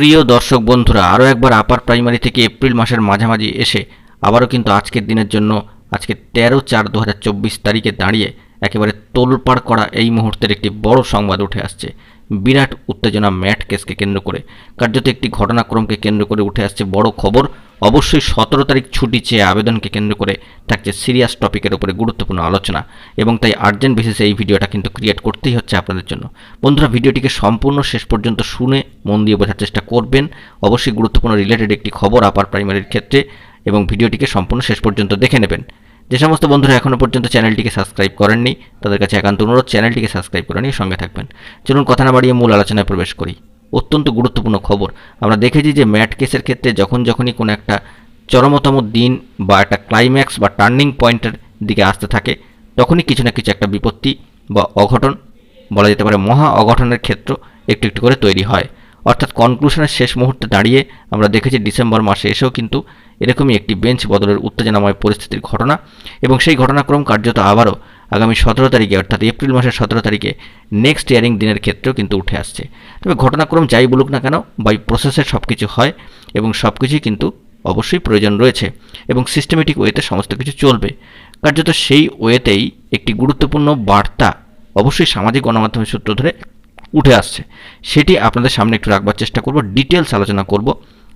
প্রিয় দর্শক বন্ধুরা, আরও একবার আপার প্রাইমারি থেকে এপ্রিল মাসের মাঝামাঝি এসে আবারও কিন্তু আজকের দিনের জন্য, আজকে তেরো চার দু তারিখে দাঁড়িয়ে একেবারে তোলপাড় করা এই মুহূর্তের একটি বড় সংবাদ উঠে আসছে। বিরাট উত্তেজনা ম্যাট কেসকে কেন্দ্র করে। কার্যত একটি ঘটনাক্রমকে কেন্দ্র করে উঠে আসছে বড় খবর। অবশ্যই সতেরো তারিখ ছুটি চেয়ে আবেদনকে কেন্দ্র করে থাকছে সিরিয়াস টপিকের উপরে গুরুত্বপূর্ণ আলোচনা এবং তাই আর্জেন্ট বেসিসে এই ভিডিওটা কিন্তু ক্রিয়েট করতেই হচ্ছে আপনাদের জন্য। বন্ধুরা, ভিডিওটিকে সম্পূর্ণ শেষ পর্যন্ত শুনে মন দিয়ে বোঝার চেষ্টা করবেন। অবশ্যই গুরুত্বপূর্ণ রিলেটেড একটি খবর আপার প্রাইমারির ক্ষেত্রে এবং ভিডিওটিকে সম্পূর্ণ শেষ পর্যন্ত দেখে নেবেন। যে সমস্ত বন্ধুরা এখনও পর্যন্ত চ্যানেলটিকে সাবস্ক্রাইব করেননি, তাদের কাছে একান্ত অনুরোধ চ্যানেলটিকে সাবস্ক্রাইব করে নিয়ে সঙ্গে থাকবেন। চলুন কথা না বাড়িয়ে মূল আলোচনায় প্রবেশ করি। অত্যন্ত গুরুত্বপূর্ণ খবর। আমরা দেখেছি যে ম্যাট কেসের ক্ষেত্রে যখন যখনই কোনো একটা চরমতম দিন বা একটা ক্লাইম্যাক্স বা টার্নিং পয়েন্টের দিকে আসতে থাকে, তখনই কিছু না কিছু একটা বিপত্তি বা অঘটন, বলা যেতে পারে মহা অঘটনের ক্ষেত্র একটু একটু করে তৈরি হয়। অর্থাৎ কনক্লুশনের শেষ মুহূর্তে দাঁড়িয়ে আমরা দেখেছি ডিসেম্বর মাসে এসেও কিন্তু এরকমই একটি বেঞ্চ বদলের উত্তেজনাময় পরিস্থিতির ঘটনা এবং সেই ঘটনাক্রম কার্যত আবারও আগামী সতেরো তারিখে, অর্থাৎ এপ্রিল মাসের সতেরো তারিখে নেক্সট ইয়ারিং দিনের ক্ষেত্রেও কিন্তু উঠে আসছে। তবে ঘটনাক্রম যাই বলুক না কেন বাই প্রসেসের সব কিছু হয় এবং সব কিছুই কিন্তু অবশ্যই প্রয়োজন রয়েছে এবং সিস্টেমেটিক ওয়েতে সমস্ত কিছু চলবে। কার্যত সেই ওয়েতেই একটি গুরুত্বপূর্ণ বার্তা অবশ্যই সামাজিক গণমাধ্যমের সূত্র ধরে উঠে আসছে। সেটি আপনাদের সামনে একটু রাখবার চেষ্টা করব ডিটেলস আলোচনা করব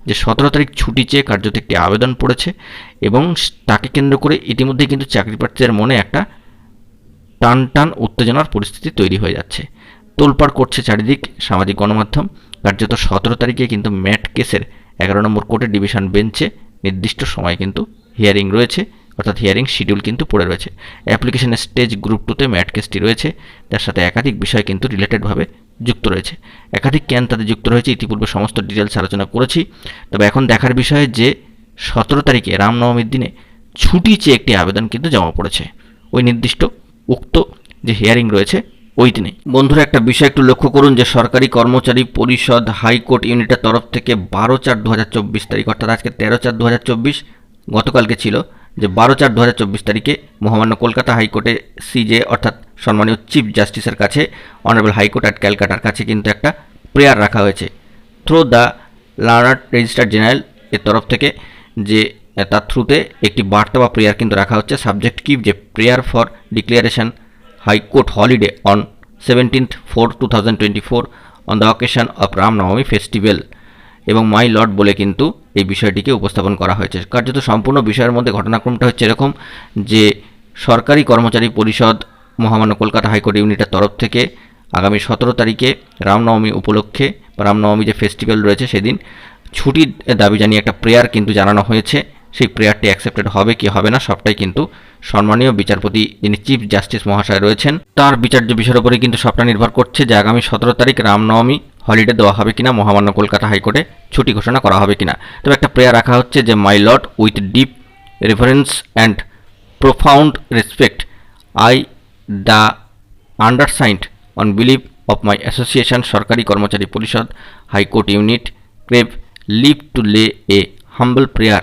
যে সতেরো তারিখ ছুটি চেয়ে কার্যত একটি আবেদন পড়েছে এবং তাকে কেন্দ্র করে ইতিমধ্যেই কিন্তু চাকরি প্রার্থীদের মনে একটা টান টান উত্তেজনার পরিস্থিতি তৈরি হয়ে যাচ্ছে। তোলপাড় করছে চারিদিক সামাজিক গণমাধ্যম। কার্যত সতেরো তারিখে কিন্তু ম্যাট কেসের এগারো নম্বর কোর্টের ডিভিশন বেঞ্চে নির্দিষ্ট সময় কিন্তু হিয়ারিং রয়েছে। অর্থাৎ হিয়ারিং শিডিউল কিন্তু পড়ে রয়েছে। অ্যাপ্লিকেশনের স্টেজ গ্রুপ টুতে ম্যাট কেসটি রয়েছে। তার সাথে একাধিক বিষয় কিন্তু রিলেটেডভাবে যুক্ত রয়েছে। একাধিক ক্যান তাদের যুক্ত রয়েছে। ইতিপূর্বে সমস্ত ডিটেলস আলোচনা করেছি। তবে এখন দেখার বিষয়ে যে সতেরো তারিখে রামনবমীর দিনে ছুটি চেয়ে একটি আবেদন কিন্তু জমা পড়েছে। ওই নির্দিষ্ট উক্ত যে হিয়ারিং রয়েছে ওই দিনে বন্ধুরা, একটা বিষয় একটু লক্ষ্য করুন যে সরকারি কর্মচারী পরিষদ হাইকোর্ট ইউনিটের তরফ থেকে বারো চার দু হাজার চব্বিশ তারিখ, অর্থাৎ আজকে তেরো চার দু হাজার চব্বিশ গতকালকে ছিল, যে বারো চার দু তারিখে মহামান্য কলকাতা হাইকোর্টে সিজে, অর্থাৎ সম্মানীয় চিফ জাস্টিসের কাছে অনারেবল হাইকোর্ট অ্যাট ক্যালকাটার কাছে কিন্তু একটা প্রেয়ার রাখা হয়েছে। Through the learned registrar general এর তরফ থেকে যে তার থ্রুতে একটি বার্তা বা প্রেয়ার কিন্তু রাখা হচ্ছে। সাবজেক্ট কি? যে prayer for declaration high court holiday on seventeenth four two thousand twenty four on the occasion of Ramnavami festival এবং মাই লর্ড বলে কিন্তু এই বিষয়টিকে উপস্থাপন করা হয়েছে। কার্যত সম্পূর্ণ বিষয়ের মধ্যে ঘটনাক্রমটা হচ্ছে এরকম যে সরকারি কর্মচারী পরিষদ মহামান্য কলকাতা হাইকোর্ট ইউনিটের তরফ থেকে আগামী সতেরো তারিখে রামনবমী উপলক্ষে বা রামনবমী যে ফেস্টিভ্যাল রয়েছে সেদিন ছুটির দাবি জানিয়ে একটা প্রেয়ার কিন্তু জানানো হয়েছে। সেই প্রেয়ারটি অ্যাকসেপ্টেড হবে কি হবে না সবটাই কিন্তু সম্মানীয় বিচারপতি যিনি চিফ জাস্টিস মহাশয় রয়েছেন, তার বিচার্য বিষয়ের উপরে কিন্তু সবটা নির্ভর করছে যে আগামী সতেরো তারিখ রামনবমী হলিডে দেওয়া হবে কিনা, মহামান্য কলকাতা হাইকোর্টে ছুটি ঘোষণা করা হবে কিনা। তবে একটা প্রেয়ার রাখা হচ্ছে যে my lord with deep reference and profound respect I the undersigned on behalf of my association সরকারি কর্মচারী পরিষদ high court unit crave leave to lay a humble prayer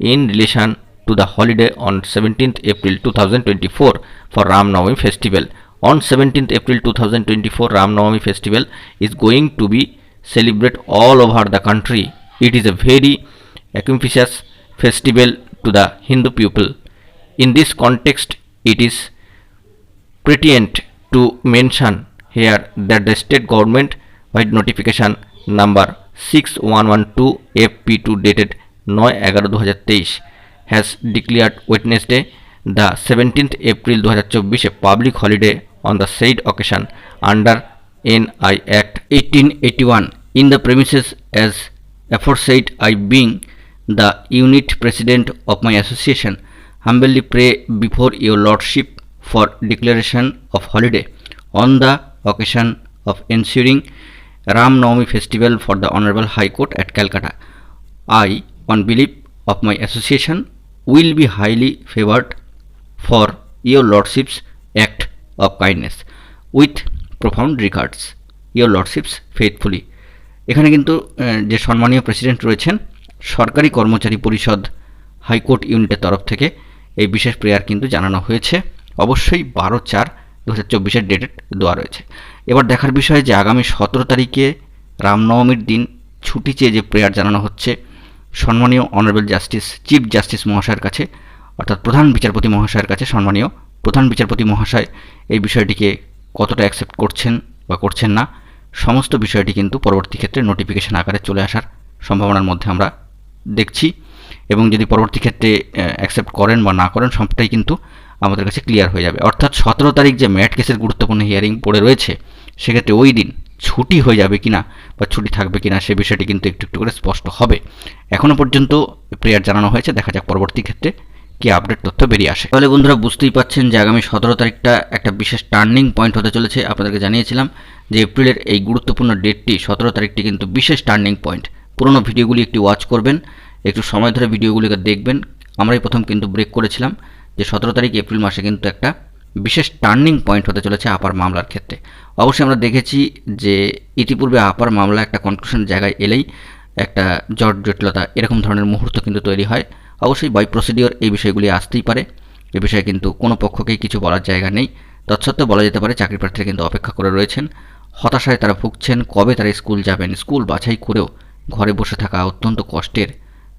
in relation to the holiday on 17th April 2024 for Ram Navami festival. On 17th April 2024 Ram Navami festival is going to be celebrated all over the country. It is a very auspicious festival to the Hindu people. In this context, it is pertinent to mention here that the state government by notification number 6112 FP2 dated নয় এগারো দু হাজার তেইশ has declared Wednesday the seventeenth April দু চব্বিশে public holiday on the said occasion under N I act eighteen eighty one in the premises as aforesaid I being the unit president of my association humbly pray before your lordship for declaration of holiday on the occasion of ensuring Ramnavami festival for the honourable high court at Calcutta I on belief of my association will be highly favored for your lordship's act of kindness with profound regards, your lordships faithfully. এখানে কিন্তু যে সম্মানীয় president রয়েছেন, সরকারি কর্মচারী পরিষদ high court ইউনিটের তরফ থেকে এই বিশেষ প্রেয়ার কিন্তু জানানো হয়েছে। অবশ্যই বারো চার দু হাজার চব্বিশের ডেটেড দেওয়া রয়েছে। এবার দেখার বিষয় যে আগামী সতেরো তারিখে রামনবমীর দিন ছুটি চেয়ে যে প্রেয়ার জানানো হচ্ছে সম্মানীয় অনারেবল জাস্টিস, চিফ জাস্টিস মহাশয়ের কাছে, অর্থাৎ প্রধান বিচারপতি মহাশয়ের কাছে সম্মানীয় প্রধান বিচারপতি মহাশয় এই বিষয়টিকে কতটা অ্যাকসেপ্ট করছেন বা করছেন না, সমস্ত বিষয়টি কিন্তু পরবর্তী ক্ষেত্রে নোটিফিকেশন আকারে চলে আসার সম্ভাবনার মধ্যে আমরা দেখছি এবং যদি পরবর্তী ক্ষেত্রে অ্যাকসেপ্ট করেন বা না করেন সবটাই কিন্তু আমাদের কাছে ক্লিয়ার হয়ে যাবে। অর্থাৎ সতেরো তারিখ যে ম্যাট কেসের গুরুত্বপূর্ণ হিয়ারিং পড়ে রয়েছে, সেক্ষেত্রে ওই দিন ছুটি হয়ে যাবে কিনা বা ছুটি থাকবে কিনা সে বিষয়টি কিন্তু একটু একটু করে স্পষ্ট হবে। এখনও পর্যন্ত প্রেয়ার জানানো হয়েছে, দেখা যাক পরবর্তী ক্ষেত্রে কি আপডেট তথ্য বেরিয়ে আসে। তাহলে বন্ধুরা বুঝতেই পাচ্ছেন যে আগামী সতেরো তারিখটা একটা বিশেষ টার্নিং পয়েন্ট হতে চলেছে। আপনাদেরকে জানিয়েছিলাম যে এপ্রিলের এই গুরুত্বপূর্ণ ডেটটি সতেরো তারিখটি কিন্তু বিশেষ টার্নিং পয়েন্ট পুরোনো ভিডিওগুলি একটি ওয়াচ করবেন, একটু সময় ধরে ভিডিওগুলিকে দেখবেন। আমরাই প্রথম কিন্তু ব্রেক করেছিলাম যে সতেরো তারিখ এপ্রিল মাসে কিন্তু একটা বিশেষ টার্নিং পয়েন্ট হতে চলেছে আপার মামলার ক্ষেত্রে। অবশ্যই আমরা দেখেছি যে ইতিপূর্বে আপার মামলা একটা কনক্লুশন জায়গায় এলেই একটা জট জটিলতা এরকম ধরনের মুহূর্ত কিন্তু তৈরি হয়। অবশ্যই বাই প্রসিডিওর এই বিষয়গুলি আসতেই পারে। এ বিষয়ে কিন্তু কোনো পক্ষকেই কিছু বলার জায়গা নেই। তৎসত্ত্বেও বলা যেতে পারে চাকরি প্রার্থীরা কিন্তু অপেক্ষা করে রয়েছেন। হতাশায় তারা ভুগছেন কবে তারা স্কুল যাবেন, স্কুল বাছাই করেও ঘরে বসে থাকা অত্যন্ত কষ্টের।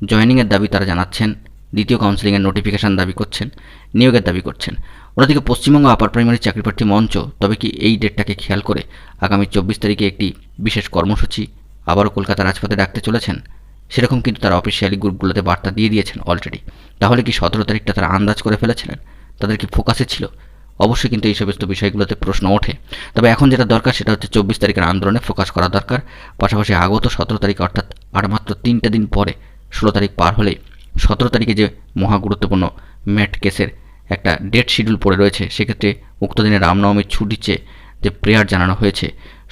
জয়নিংয়ের দাবি তারা জানাচ্ছেন, দ্বিতীয় কাউন্সিলিংয়ের নোটিফিকেশান দাবি করছেন, নিয়োগের দাবি করছেন। অন্যদিকে পশ্চিমবঙ্গ আপার প্রাইমারি চাকরি প্রার্থী মঞ্চ, তবে কি এই ডেটটাকে খেয়াল করে আগামী চব্বিশ তারিখে একটি বিশেষ কর্মসূচি আবারও কলকাতা রাজপথে ডাকতে চলেছেন? সেরকম কিন্তু তারা অফিসিয়ালি গ্রুপগুলোতে বার্তা দিয়ে দিয়েছেন অলরেডি তাহলে কি সতেরো তারিখটা তারা আন্দাজ করে ফেলেছিলেন? তাদের কি ফোকাসে ছিল? অবশ্যই কিন্তু এই সমস্ত বিষয়গুলোতে প্রশ্ন ওঠে। তবে এখন যেটা দরকার সেটা হচ্ছে চব্বিশ তারিখের আন্দোলনে ফোকাস করা দরকার। পাশাপাশি আগত সতেরো তারিখ অর্থাৎ আর মাত্র তিনটে দিন পরে ষোলো তারিখ পার হলে সতেরো তারিখে যে মহা গুরুত্বপূর্ণ ম্যাট কেসের একটা ডেট শিডিউল পড়ে রয়েছে। সেক্ষেত্রে উক্ত দিনে রামনবমীর ছুটি চেয়ে যে প্রেয়ার জানানো হয়েছে,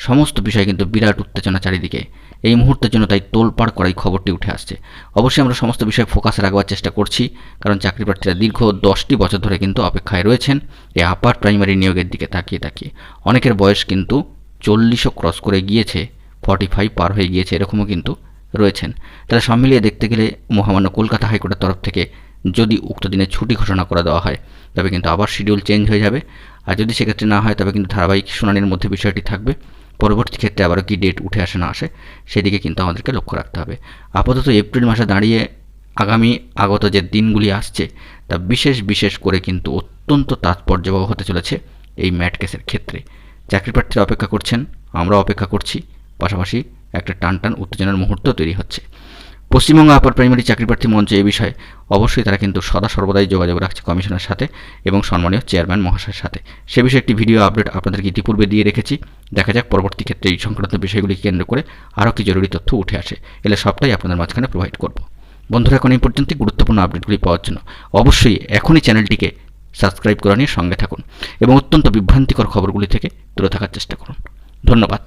সমস্ত বিষয় কিন্তু বিরাট উত্তেজনা চারিদিকে। এই মুহূর্তের জন্য তাই তোলপাড় করাই খবরটি উঠে আসছে। অবশ্যই আমরা সমস্ত বিষয়ে ফোকাসে রাখবার চেষ্টা করছি, কারণ চাকরি প্রার্থীরা দীর্ঘ দশটি বছর ধরে কিন্তু অপেক্ষায় রয়েছেন এই আপার প্রাইমারি নিয়োগের দিকে তাকিয়ে তাকিয়ে। অনেকের বয়স কিন্তু চল্লিশও ক্রস করে গিয়েছে, ফর্টি ফাইভ পার হয়ে গিয়েছে, এরকমও কিন্তু রয়েছেন। তারা সব মিলিয়ে দেখতে গেলে মহামান্য কলকাতা হাইকোর্টের তরফ থেকে যদি উক্ত দিনে ছুটি ঘোষণা করে দেওয়া হয়, তবে কিন্তু আবার শিডিউল চেঞ্জ হয়ে যাবে। আর যদি সেক্ষেত্রে না হয়, তবে কিন্তু ধারাবাহিক শুনানির মধ্যে বিষয়টি থাকবে। পরবর্তী ক্ষেত্রে আবারও কি ডেট উঠে আসে না আসে, সেদিকে কিন্তু আমাদেরকে লক্ষ্য রাখতে হবে। আপাতত এপ্রিল মাসে দাঁড়িয়ে আগামী আগত যে দিনগুলি আসছে, তা বিশেষ বিশেষ করে কিন্তু অত্যন্ত তাৎপর্যবহ হতে চলেছে এই ম্যাট কেসের ক্ষেত্রে। চাকরি প্রার্থীরা অপেক্ষা করছেন আমরা অপেক্ষা করছি। পাশাপাশি একটা টান টান উত্তেজনার মুহূর্ত তৈরি হচ্ছে। পশ্চিমবঙ্গ আপার প্রাইমারি চাকরি প্রার্থী মঞ্চ এই বিষয়ে অবশ্যই তারা কিন্তু সদা সর্বদাই যোগাযোগ রাখছে কমিশনের সাথে এবং সম্মানীয় চেয়ারম্যান মহাশয়ের সাথে। সে বিষয়ে একটি ভিডিও আপডেট আপনাদেরকে ইতিপূর্বে দিয়ে রেখেছি। দেখা যাক পরবর্তী ক্ষেত্রে এই সংক্রান্ত বিষয়গুলি কেন্দ্র করে আরও কি জরুরি তথ্য উঠে আসে। এলে সবটাই আপনাদের মাঝখানে প্রোভাইড করব। বন্ধুরা, এখন এই পর্যন্ত গুরুত্বপূর্ণ আপডেটগুলি পাওয়ার জন্য অবশ্যই এখনই চ্যানেলটিকে সাবস্ক্রাইব করা নিয়ে সঙ্গে থাকুন এবং অত্যন্ত বিভ্রান্তিকর খবরগুলি থেকে দূরে থাকার চেষ্টা করুন। ধন্যবাদ।